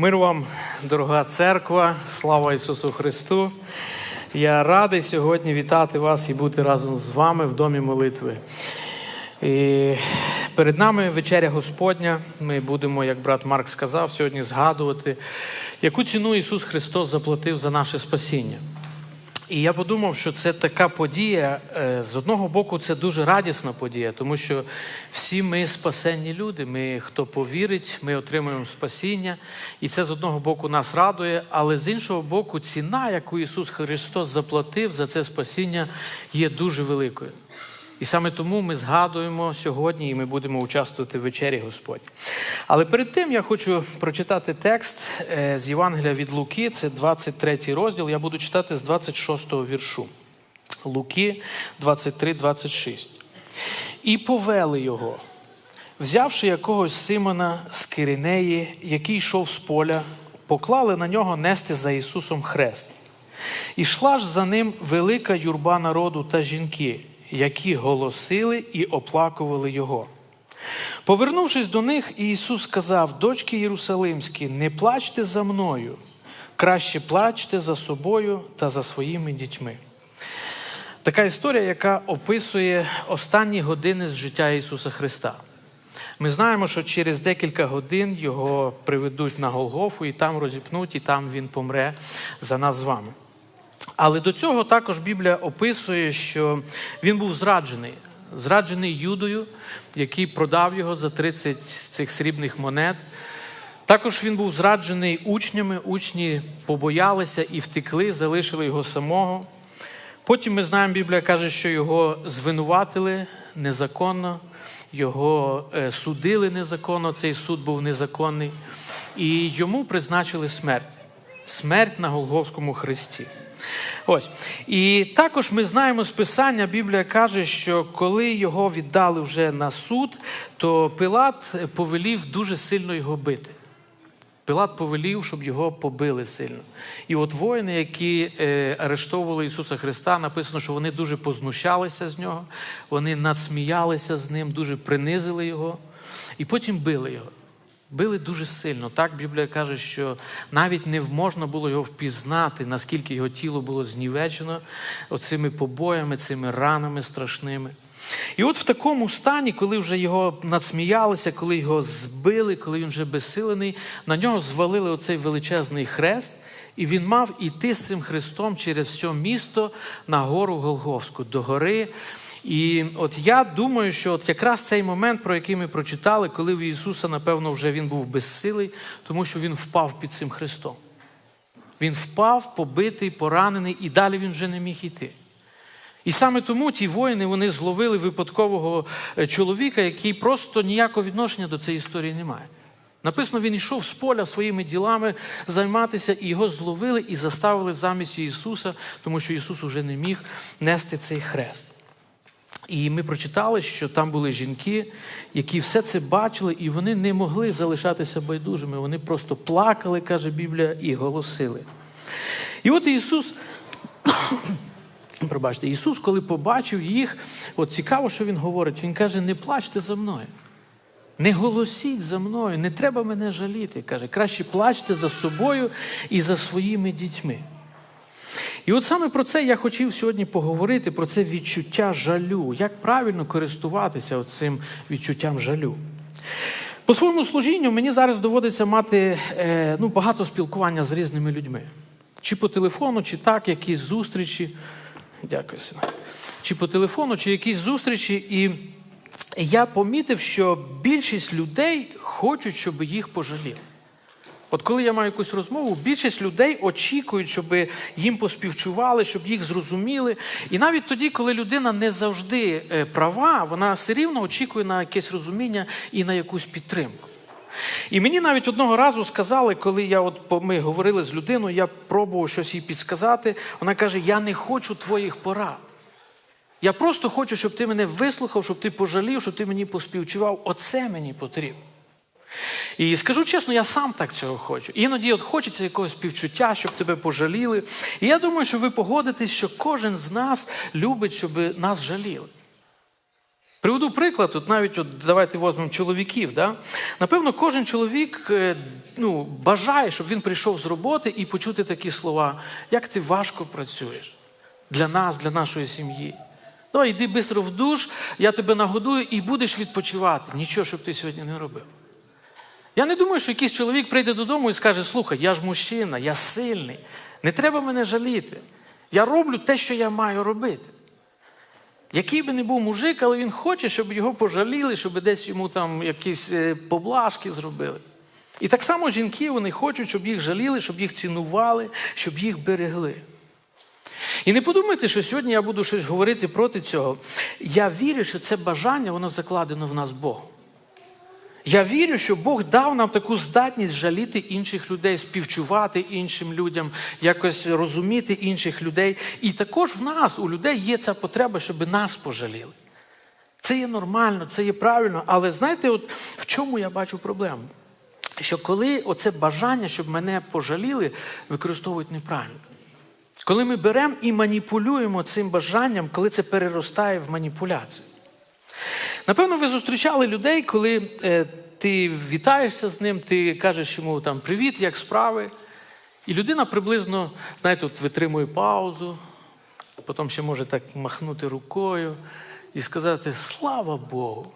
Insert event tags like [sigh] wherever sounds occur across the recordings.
Мир вам, дорога церква, слава Ісусу Христу. Я радий сьогодні вітати вас і бути разом з вами в домі молитви. І перед нами вечеря Господня. Ми будемо, як брат Марк сказав, сьогодні згадувати, яку ціну Ісус Христос заплатив за наше спасіння. І я подумав, що це така подія. е, З одного боку, це дуже радісна подія, тому що всі ми спасенні люди. Ми, хто повірить, ми отримуємо спасіння. І це з одного боку нас радує, але з іншого боку, ціна, яку Ісус Христос заплатив за це спасіння, є дуже великою. І саме тому ми згадуємо сьогодні, і ми будемо участвувати в вечері Господь. Але перед тим я хочу прочитати текст е, з Євангелія від Луки, це 23 розділ. Я буду читати з 26 го віршу. Луки 23, 26. І повели його, взявши якогось Симона з Киринеї, який йшов з поля, поклали на нього нести за Ісусом хрест. І йшла ж за ним велика юрба народу та жінки, які голосили і оплакували його. Повернувшись до них, Ісус сказав: Дочки Єрусалимські, не плачте за мною, краще плачте за собою та за своїми дітьми. Така історія, яка описує останні години з життя Ісуса Христа. Ми знаємо, що через декілька годин його приведуть на Голгофу, і там розіпнуть, і там він помре за нас з вами. Але до цього також Біблія описує, що він був зраджений, зраджений Юдою, який продав його за 30 цих срібних монет. Також він був зраджений учнями, учні побоялися і втекли, залишили його самого. Потім ми знаємо, Біблія каже, що його звинуватили незаконно, його е, судили незаконно, цей суд був незаконний, і йому призначили смерть. Смерть на Голговському хресті. Ось. І також ми знаємо з Писання, Біблія каже, що коли його віддали вже на суд, то Пилат повелів дуже сильно його бити. Пилат повелів, щоб його побили сильно. І от воїни, які е, арештовували Ісуса Христа, написано, що вони дуже познущалися з нього, вони надсміялися з ним, дуже принизили його, і потім били його. Били дуже сильно. Так Біблія каже, що навіть не можна було його впізнати, наскільки його тіло було знівечено оцими побоями, цими ранами страшними. І от в такому стані, коли вже його надсміялися, коли його збили, коли він вже безсилений, на нього звалили оцей величезний хрест, і він мав іти з цим хрестом через все місто на гору Голговську, до гори. І от я думаю, що от якраз цей момент, про який ми прочитали, коли в Ісуса, напевно, вже він був безсилий, тому що він впав під цим хрестом. Він впав, побитий, поранений, і далі він вже не міг іти. І саме тому ті воїни вони зловили випадкового е, чоловіка, який просто ніякого відношення до цієї історії не має. Написано, він йшов з поля своїми ділами займатися, і його зловили і заставили замість Ісуса, тому що Ісус уже не міг нести цей хрест. І ми прочитали, що там були жінки, які все це бачили, і вони не могли залишатися байдужими. Вони просто плакали, каже Біблія, і голосили. І от Ісус. [coughs] Пробачте, Ісус, коли побачив їх, от цікаво, що Він говорить. Він каже: не плачте за мною, не голосіть за мною, не треба мене жаліти. Каже, краще плачте за собою і за своїми дітьми. І от саме про це я хотів сьогодні поговорити, про це відчуття жалю, як правильно користуватися цим відчуттям жалю. По своєму служінню мені зараз доводиться мати е, ну, багато спілкування з різними людьми. Чи по телефону, чи так, якісь зустрічі. Дякую, сина. Чи по телефону, чи якісь зустрічі. І я помітив, що більшість людей хочуть, щоб їх пожаліли. От коли я маю якусь розмову, більшість людей очікують, щоб їм поспівчували, щоб їх зрозуміли. І навіть тоді, коли людина не завжди е, права, вона все рівно очікує на якесь розуміння і на якусь підтримку. І мені навіть одного разу сказали, коли я от ми говорили з людиною, я пробував щось їй підсказати. Вона каже: Я не хочу твоїх порад. Я просто хочу, щоб ти мене вислухав, щоб ти пожалів, щоб ти мені поспівчував. Оце мені потрібно. І скажу чесно, я сам так цього хочу. Іноді от хочеться якогось співчуття, щоб тебе пожаліли. І я думаю, що ви погодитесь, що кожен з нас любить, щоб нас жаліли. Приведу приклад, от навіть от давайте візьмемо чоловіків. Да? Напевно, кожен чоловік е, ну, бажає, щоб він прийшов з роботи і почути такі слова, як ти важко працюєш для нас, для нашої сім'ї. Ну, йди швидко в душ, я тебе нагодую і будеш відпочивати. Нічого, щоб ти сьогодні не робив. Я не думаю, що якийсь чоловік прийде додому і скаже: слухай, я ж мужчина, я сильний, не треба мене жаліти. Я роблю те, що я маю робити. Який би не був мужик, але він хоче, щоб його пожаліли, щоб десь йому там якісь е, поблажки зробили. І так само жінки вони хочуть, щоб їх жаліли, щоб їх цінували, щоб їх берегли. І не подумайте, що сьогодні я буду щось говорити проти цього. Я вірю, що це бажання, воно закладено в нас Богом. Я вірю, що Бог дав нам таку здатність жаліти інших людей, співчувати іншим людям, якось розуміти інших людей. І також в нас, у людей, є ця потреба, щоб нас пожаліли. Це є нормально, це є правильно, але знаєте, от в чому я бачу проблему? Що коли оце бажання, щоб мене пожаліли, використовують неправильно. Коли ми беремо і маніпулюємо цим бажанням, коли це переростає в маніпуляцію. Напевно, ви зустрічали людей, коли е, ти вітаєшся з ним, ти кажеш йому там привіт, як справи. І людина приблизно, знаєте, от витримує паузу, потім ще може так махнути рукою і сказати Слава Богу.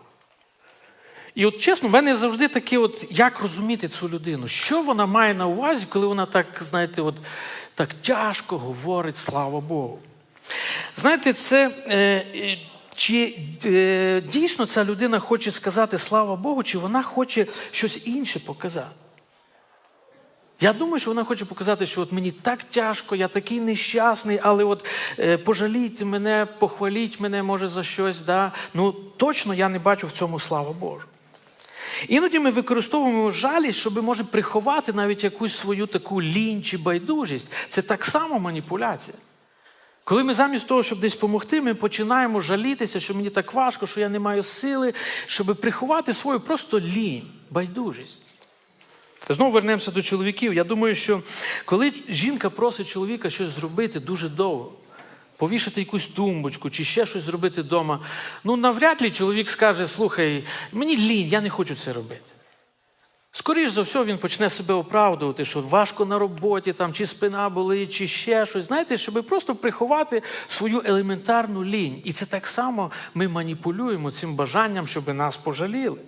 І от чесно, в мене завжди таке, от як розуміти цю людину, що вона має на увазі, коли вона так, знаєте, от так тяжко говорить слава Богу. Знаєте, це. Е, чи е, дійсно ця людина хоче сказати слава Богу, чи вона хоче щось інше показати? Я думаю, що вона хоче показати, що от мені так тяжко, я такий нещасний, але от е, пожаліть мене, похваліть мене, може, за щось. Да? Ну точно я не бачу в цьому слава Божу. Іноді ми використовуємо жалість, щоб може приховати навіть якусь свою таку лінь чи байдужість. Це так само маніпуляція. Коли ми замість того, щоб десь допомогти, ми починаємо жалітися, що мені так важко, що я не маю сили, щоб приховати свою просто лінь, байдужість. Знову вернемося до чоловіків. Я думаю, що коли жінка просить чоловіка щось зробити дуже довго, повішати якусь тумбочку чи ще щось зробити вдома, ну навряд ли чоловік скаже, слухай, мені лінь, я не хочу це робити. Скоріше за все, він почне себе оправдувати, що важко на роботі, там, чи спина болить, чи ще щось. Знаєте, щоб просто приховати свою елементарну лінь. І це так само ми маніпулюємо цим бажанням, щоб нас пожаліли.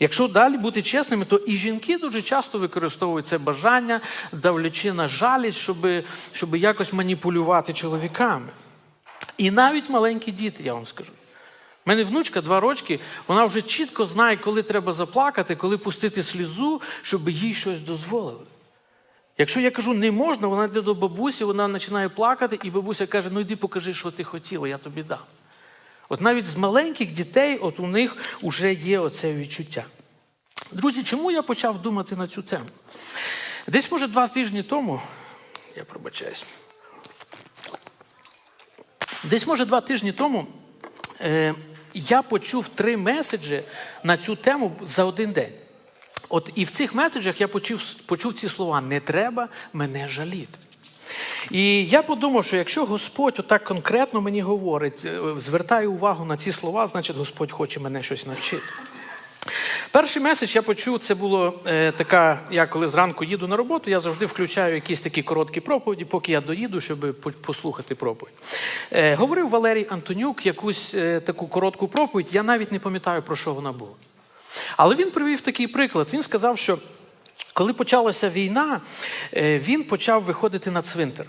Якщо далі бути чесними, то і жінки дуже часто використовують це бажання, давлячи на жалість, щоб, щоб якось маніпулювати чоловіками. І навіть маленькі діти, я вам скажу. У мене внучка два рочки, вона вже чітко знає, коли треба заплакати, коли пустити слізу, щоб їй щось дозволили. Якщо я кажу, не можна, вона йде до бабусі, вона починає плакати, і бабуся каже, ну йди покажи, що ти хотіла, я тобі дам. От навіть з маленьких дітей, от у них вже є оце відчуття. Друзі, чому я почав думати на цю тему? Десь, може, два тижні тому, я пробачаюсь, десь, може, два тижні тому. Е, я почув три меседжі на цю тему за один день. От і в цих меседжах я почув, почув ці слова: не треба мене жаліти. І я подумав, що якщо Господь отак конкретно мені говорить, е, звертає увагу на ці слова, значить Господь хоче мене щось навчити. Перший меседж я почув, це було е, така, я коли зранку їду на роботу, я завжди включаю якісь такі короткі проповіді, поки я доїду, щоб послухати проповідь. Е, говорив Валерій Антонюк якусь е, таку коротку проповідь, я навіть не пам'ятаю, про що вона була. Але він привів такий приклад. Він сказав, що коли почалася війна, е, він почав виходити на цвинтар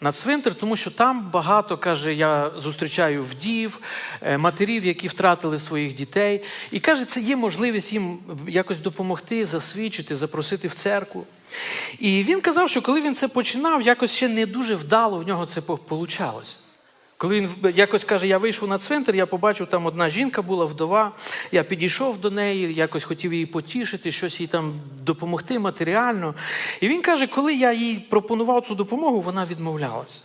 на цвинтар, тому що там багато каже, я зустрічаю вдів, е, матерів, які втратили своїх дітей. І каже, це є можливість їм якось допомогти, засвідчити, запросити в церкву. І він казав, що коли він це починав, якось ще не дуже вдало в нього це получалось. Коли він якось каже, я вийшов на цвинтар, я побачив, там одна жінка була вдова, я підійшов до неї, якось хотів її потішити, щось їй там допомогти матеріально. І він каже, коли я їй пропонував цю допомогу, вона відмовлялася.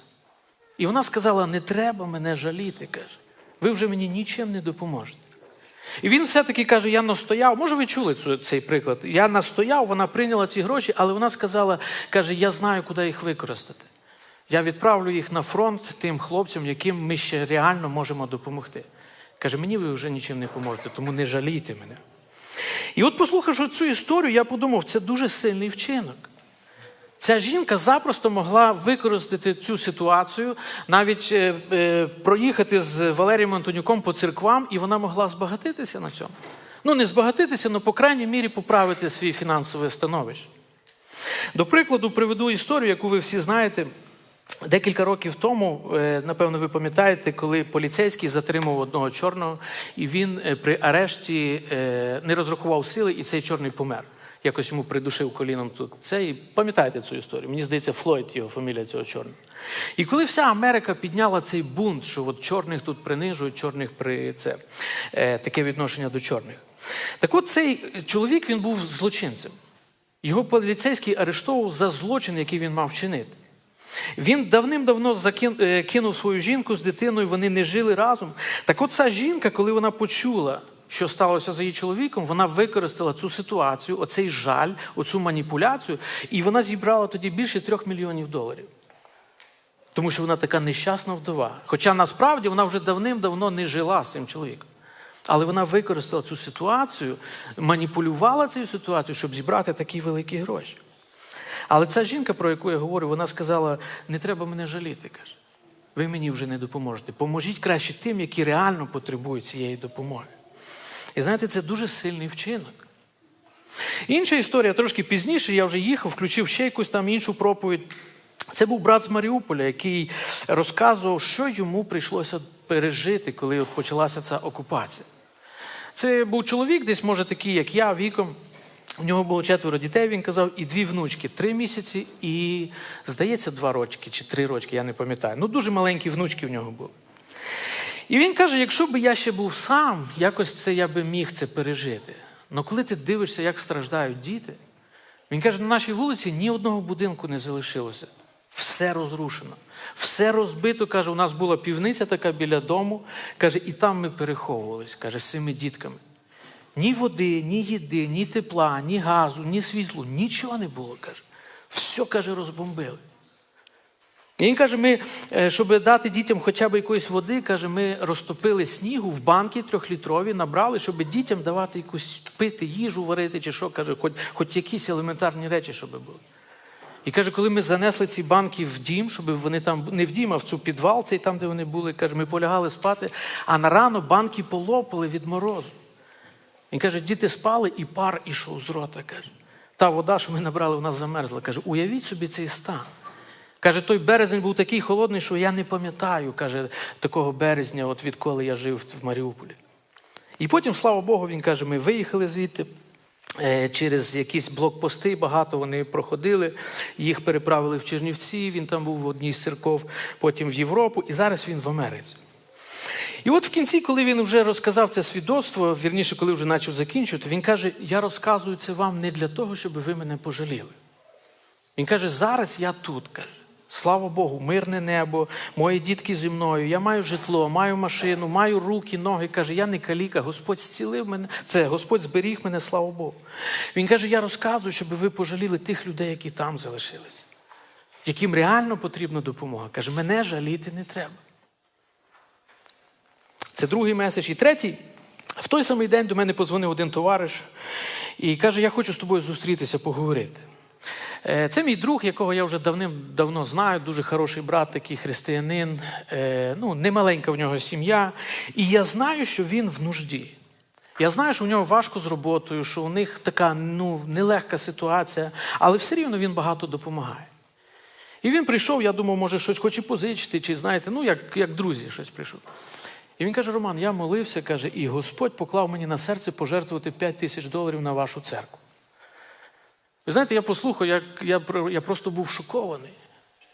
І вона сказала: не треба мене жаліти. каже, ви вже мені нічим не допоможете. І він все-таки каже: я настояв, може, ви чули цей приклад? Я настояв, вона прийняла ці гроші, але вона сказала, каже, я знаю, куди їх використати. Я відправлю їх на фронт тим хлопцям, яким ми ще реально можемо допомогти. Каже, мені ви вже нічим не поможете, тому не жалійте мене. І от, послухавши цю історію, я подумав, це дуже сильний вчинок. Ця жінка запросто могла використати цю ситуацію, навіть е, е, проїхати з Валерієм Антонюком по церквам, і вона могла збагатитися на цьому. Ну, не збагатитися, але, по крайній мірі, поправити свій фінансове становище. До прикладу, приведу історію, яку ви всі знаєте. Декілька років тому, е, напевно, ви пам'ятаєте, коли поліцейський затримав одного чорного, і він е, при арешті е, не розрахував сили, і цей чорний помер. Якось йому придушив коліном тут. Це і пам'ятаєте цю історію? Мені здається, Флойд його фамілія цього чорного. І коли вся Америка підняла цей бунт, що от чорних тут принижують, чорних при це таке відношення до чорних. Так от цей чоловік він був злочинцем. Його поліцейський арештовував за злочин, який він мав вчинити. Він давним-давно е, кинув свою жінку з дитиною, вони не жили разом. Так от ця жінка, коли вона почула, що сталося за її чоловіком, вона використала цю ситуацію, оцей жаль, оцю маніпуляцію, і вона зібрала тоді більше трьох мільйонів доларів. Тому що вона така нещасна вдова. Хоча насправді вона вже давним-давно не жила з цим чоловіком. Але вона використала цю ситуацію, маніпулювала цією ситуацією, щоб зібрати такі великі гроші. Але ця жінка, про яку я говорю, вона сказала: не треба мене жаліти, каже. Ви мені вже не допоможете. Поможіть краще тим, які реально потребують цієї допомоги. І знаєте, це дуже сильний вчинок. Інша історія трошки пізніше, я вже їхав, включив ще якусь там іншу проповідь. Це був брат з Маріуполя, який розказував, що йому прийшлося пережити, коли от почалася ця окупація. Це був чоловік, десь, може, такий, як я, віком. У нього було четверо дітей, він казав, і дві внучки три місяці, і, здається, два рочки чи три рочки, я не пам'ятаю. Ну, дуже маленькі внучки в нього були. І він каже: якщо б я ще був сам, якось це я би міг це пережити. Але коли ти дивишся, як страждають діти, він каже, на нашій вулиці ні одного будинку не залишилося. Все розрушено. Все розбито, каже, у нас була півниця така біля дому. Каже, і там ми переховувалися, каже, з цими дітками. Ні води, ні їди, ні тепла, ні газу, ні світлу, нічого не було, каже. Все, каже, розбомбили. І він каже, ми, е, щоб дати дітям хоча б якоїсь води, каже, ми розтопили снігу в банки трьохлітрові, набрали, щоб дітям давати якусь пити, їжу варити чи що, каже, хоч, хоч якісь елементарні речі, щоб були. І каже, коли ми занесли ці банки в дім, щоб вони там не в дім, а в цю підвал, цей там, де вони були, каже, ми полягали спати, а на рано банки полопали від морозу. Він каже, діти спали, і пар ішов з рота. каже. Та вода, що ми набрали, вона замерзла. Каже, уявіть собі цей стан. Каже, той березень був такий холодний, що я не пам'ятаю, каже, такого березня, от відколи я жив в Маріуполі. І потім, слава Богу, він каже, ми виїхали звідти. е, Через якісь блокпости багато вони проходили, їх переправили в Чернівці, він там був в одній з церков, потім в Європу, і зараз він в Америці. І от в кінці, коли він вже розказав це свідоцтво, вірніше, коли вже почав закінчувати, він каже: Я розказую це вам не для того, щоб ви мене пожаліли. Він каже: зараз я тут. каже. Слава Богу, мирне небо, мої дітки зі мною, я маю житло, маю машину, маю руки, ноги. Каже, я не каліка, Господь зцілив мене. Це Господь зберіг мене, слава Богу. Він каже: я розказую, щоб ви пожаліли тих людей, які там залишились, яким реально потрібна допомога. Каже, мене жаліти не треба. Це другий меседж. І третій. В той самий день до мене позвонив один товариш і каже: Я хочу з тобою зустрітися, поговорити. Е, Це мій друг, якого я вже давним-давно знаю, дуже хороший брат, такий християнин, Е, ну, немаленька в нього сім'я. І я знаю, що він в нужді. Я знаю, що у нього важко з роботою, що у них така ну, нелегка ситуація, але все рівно він багато допомагає. І він прийшов, я думав, може, щось хоче позичити, чи знаєте, ну, як, як друзі щось прийшов. І він каже: Роман, я молився, каже, і Господь поклав мені на серце пожертвувати 5 тисяч доларів на вашу церкву. Ви знаєте, я послухав, як я, я просто був шокований.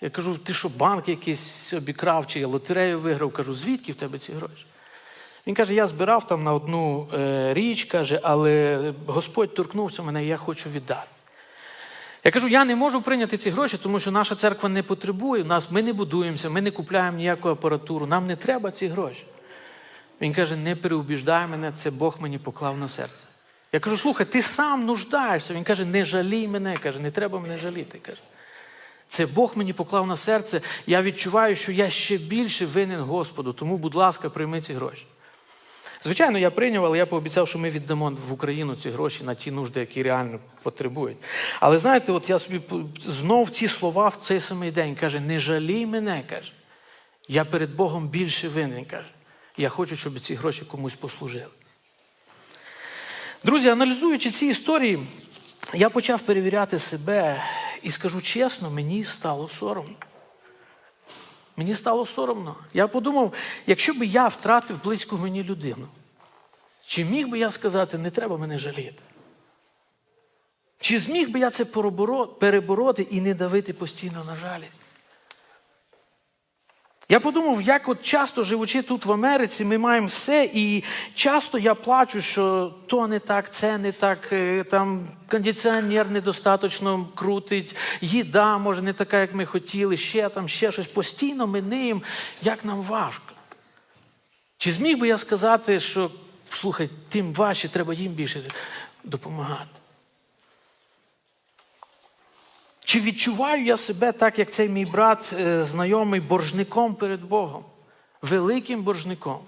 Я кажу, ти що, банк якийсь обікрав, чи я лотерею виграв? Кажу, звідки в тебе ці гроші? Він каже, я збирав там на одну е, річ, каже, але Господь торкнувся мене, і я хочу віддати. Я кажу, я не можу прийняти ці гроші, тому що наша церква не потребує нас, ми не будуємося, ми не купляємо ніяку апаратуру, нам не треба ці гроші. Він каже, не переубіждай мене, це Бог мені поклав на серце. Я кажу, слухай, ти сам нуждаєшся. Він каже, не жалій мене, каже, не треба мене жаліти. каже. Це Бог мені поклав на серце. Я відчуваю, що я ще більше винен Господу, тому, будь ласка, прийми ці гроші. Звичайно, я прийняв, але я пообіцяв, що ми віддамо в Україну ці гроші на ті нужди, які реально потребують. Але знаєте, от я собі знов ці слова в цей самий день каже: не жалій мене, каже. Я перед Богом більше винен, каже. Я хочу, щоб ці гроші комусь послужили. Друзі, аналізуючи ці історії, я почав перевіряти себе і скажу чесно, мені стало соромно. Мені стало соромно. Я подумав, якщо б я втратив близьку мені людину, чи міг би я сказати, не треба мене жаліти? Чи зміг би я це перебороти і не давити постійно на жалість? Я подумав, як от часто живучи тут в Америці, ми маємо все, і часто я плачу, що то не так, це не так, е, там кондиціонер недостатньо крутить, їда може не така, як ми хотіли, ще там, ще щось. Постійно ми ниємо, як нам важко. Чи зміг би я сказати, що слухай, тим важче, треба їм більше допомагати? Чи відчуваю я себе так, як цей мій брат е, знайомий боржником перед Богом, великим боржником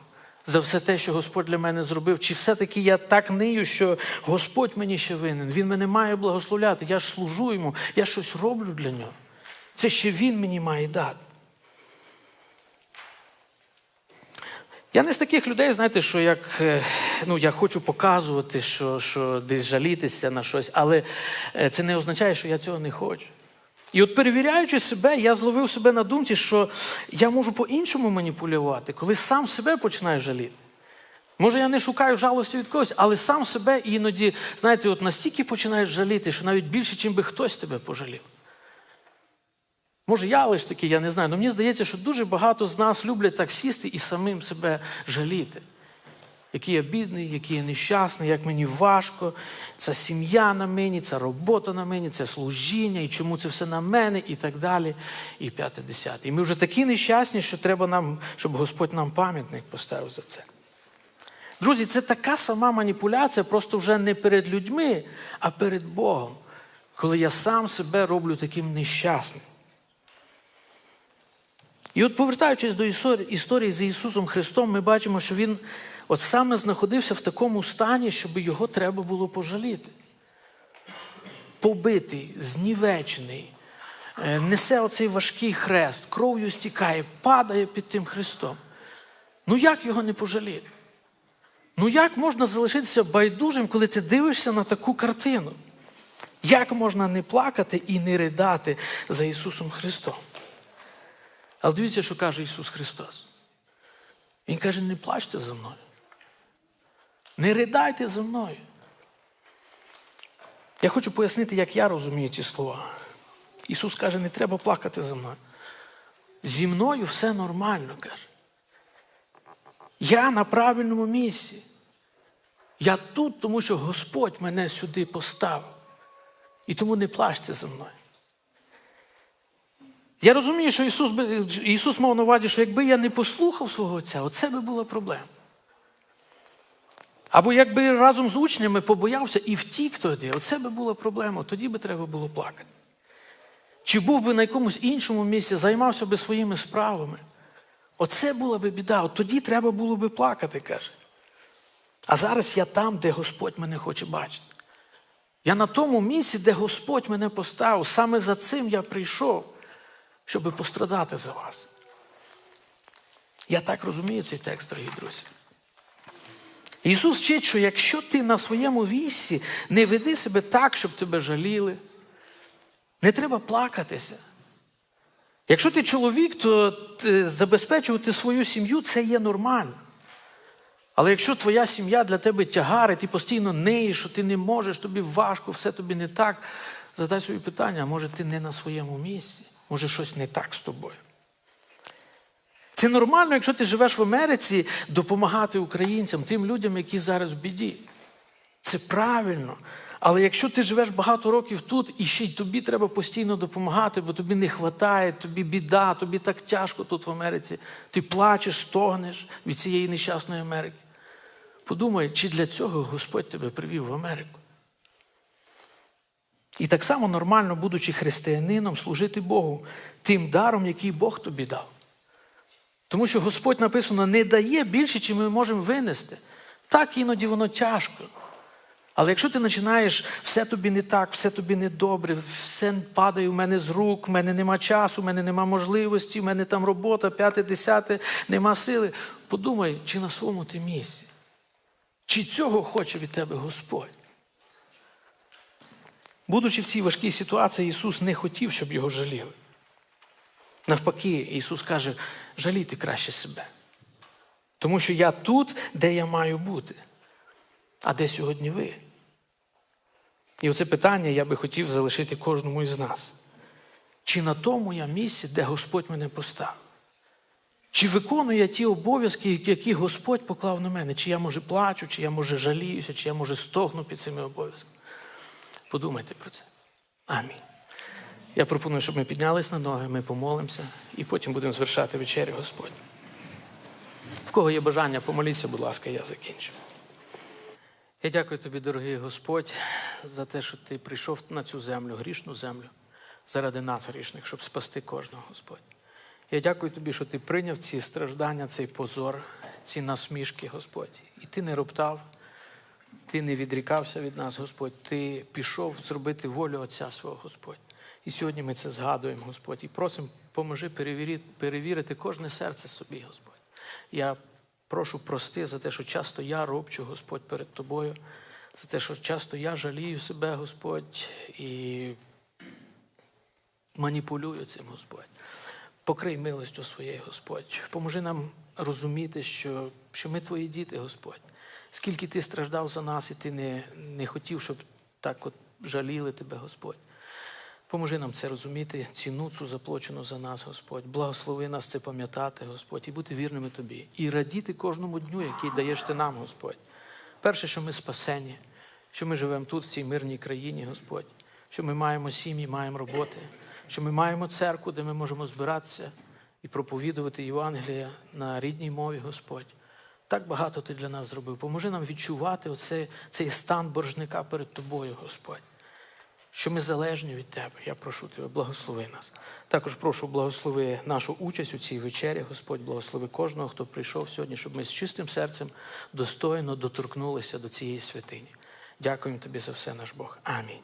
за все те, що Господь для мене зробив? Чи все-таки я так нию, що Господь мені ще винен? Він мене має благословляти, я ж служу йому, я щось роблю для нього. Це ще він мені має дати. Я не з таких людей, знаєте, що як е, ну, я хочу показувати, що, що десь жалітися на щось, але е, це не означає, що я цього не хочу. І от перевіряючи себе, я зловив себе на думці, що я можу по-іншому маніпулювати, коли сам себе починаю жаліти. Може, я не шукаю жалості від когось, але сам себе іноді, знаєте, от настільки починаєш жаліти, що навіть більше, чим би хтось тебе пожалів. Може, я лише такий, я не знаю. але мені здається, що дуже багато з нас люблять так сісти і самим себе жаліти. Який я бідний, який я нещасний, як мені важко, ця сім'я на мені, ця робота на мені, це служіння, і чому це все на мене, і так далі, і п'яте десяте. І ми вже такі нещасні, що треба нам, щоб Господь нам пам'ятник поставив за це. Друзі, це така сама маніпуляція, просто вже не перед людьми, а перед Богом, коли я сам себе роблю таким нещасним. І от повертаючись до історії з Ісусом Христом, ми бачимо, що Він от саме знаходився в такому стані, щоб його треба було пожаліти. Побитий, знівечений, е, несе оцей важкий хрест, кров'ю стікає, падає під тим Христом. Ну як його не пожаліти? Ну як можна залишитися байдужим, коли ти дивишся на таку картину? Як можна не плакати і не ридати за Ісусом Христом? Але дивіться, що каже Ісус Христос. Він каже, не плачте за мною. Не ридайте за мною. Я хочу пояснити, як я розумію ці слова. Ісус каже, не треба плакати за мною. Зі мною все нормально, каже. Я на правильному місці. Я тут, тому що Господь мене сюди поставив. І тому не плачте за мною. Я розумію, що Ісус, Ісус мав на увазі, що якби я не послухав свого Отця, оце би була проблема. Або якби разом з учнями побоявся і втік тоді, оце би була проблема, тоді би треба було плакати. Чи був би на якомусь іншому місці, займався би своїми справами. Оце була би біда, от тоді треба було би плакати, каже. А зараз я там, де Господь мене хоче бачити. Я на тому місці, де Господь мене поставив. Саме за цим я прийшов, щоб пострадати за вас. Я так розумію цей текст, дорогі друзі. Ісус вчить, що якщо ти на своєму вісці не веди себе так, щоб тебе жаліли, не треба плакатися. Якщо ти чоловік, то забезпечувати свою сім'ю це є нормально. Але якщо твоя сім'я для тебе тягар, і ти постійно неї, що ти не можеш, тобі важко, все тобі не так, задай собі питання, може ти не на своєму місці, може щось не так з тобою. Це нормально, якщо ти живеш в Америці, допомагати українцям, тим людям, які зараз в біді. Це правильно. Але якщо ти живеш багато років тут, і ще й тобі треба постійно допомагати, бо тобі не вистачає, тобі біда, тобі так тяжко тут в Америці, ти плачеш, стогнеш від цієї нещасної Америки. Подумай, чи для цього Господь тебе привів в Америку. І так само нормально, будучи християнином, служити Богу тим даром, який Бог тобі дав. Тому що Господь написано не дає більше, чим ми можемо винести. Так іноді воно тяжко. Але якщо ти починаєш, все тобі не так, все тобі не добре, все падає в мене з рук, в мене нема часу, в мене нема можливості, в мене там робота, п'яте, десяте, нема сили. Подумай, чи на своєму ти місці? Чи цього хоче від тебе Господь? Будучи в цій важкій ситуації, Ісус не хотів, щоб його жаліли. Навпаки, Ісус каже, жалійте краще себе. Тому що я тут, де я маю бути. А де сьогодні ви? І оце питання я би хотів залишити кожному із нас. Чи на тому я місці, де Господь мене поставив? Чи виконую я ті обов'язки, які Господь поклав на мене? Чи я може плачу, чи я може жаліюся, чи я може стогну під цими обов'язками? Подумайте про це. Амінь. Я пропоную, щоб ми піднялись на ноги, ми помолимося і потім будемо звершати вечерю Господь. В кого є бажання, помоліться, будь ласка, я закінчу. Я дякую тобі, дорогий Господь, за те, що ти прийшов на цю землю, грішну землю, заради нас грішних, щоб спасти кожного, Господь. Я дякую тобі, що ти прийняв ці страждання, цей позор, ці насмішки, Господь. І ти не роптав, ти не відрікався від нас, Господь. Ти пішов зробити волю Отця свого, Господь. І сьогодні ми це згадуємо, Господь, і просимо, поможи перевірити, перевірити кожне серце собі, Господь. Я прошу прости за те, що часто я робчу, Господь, перед тобою, за те, що часто я жалію себе, Господь, і маніпулюю цим, Господь. Покрий милостю своєю, Господь. Поможи нам розуміти, що, що ми твої діти, Господь. Скільки ти страждав за нас, і ти не, не хотів, щоб так от жаліли тебе, Господь. Поможи нам це розуміти, ціну цю заплачену за нас, Господь. Благослови нас це пам'ятати, Господь, і бути вірними Тобі. І радіти кожному дню, який даєш ти нам, Господь. Перше, що ми спасені, що ми живемо тут, в цій мирній країні, Господь, що ми маємо сім'ї, маємо роботи, що ми маємо церкву, де ми можемо збиратися і проповідувати Євангелія на рідній мові, Господь. Так багато ти для нас зробив. Поможи нам відчувати оце, цей стан боржника перед тобою, Господь що ми залежні від Тебе. Я прошу Тебе, благослови нас. Також прошу благослови нашу участь у цій вечері, Господь, благослови кожного, хто прийшов сьогодні, щоб ми з чистим серцем достойно доторкнулися до цієї святині. Дякуємо Тобі за все, наш Бог. Амінь.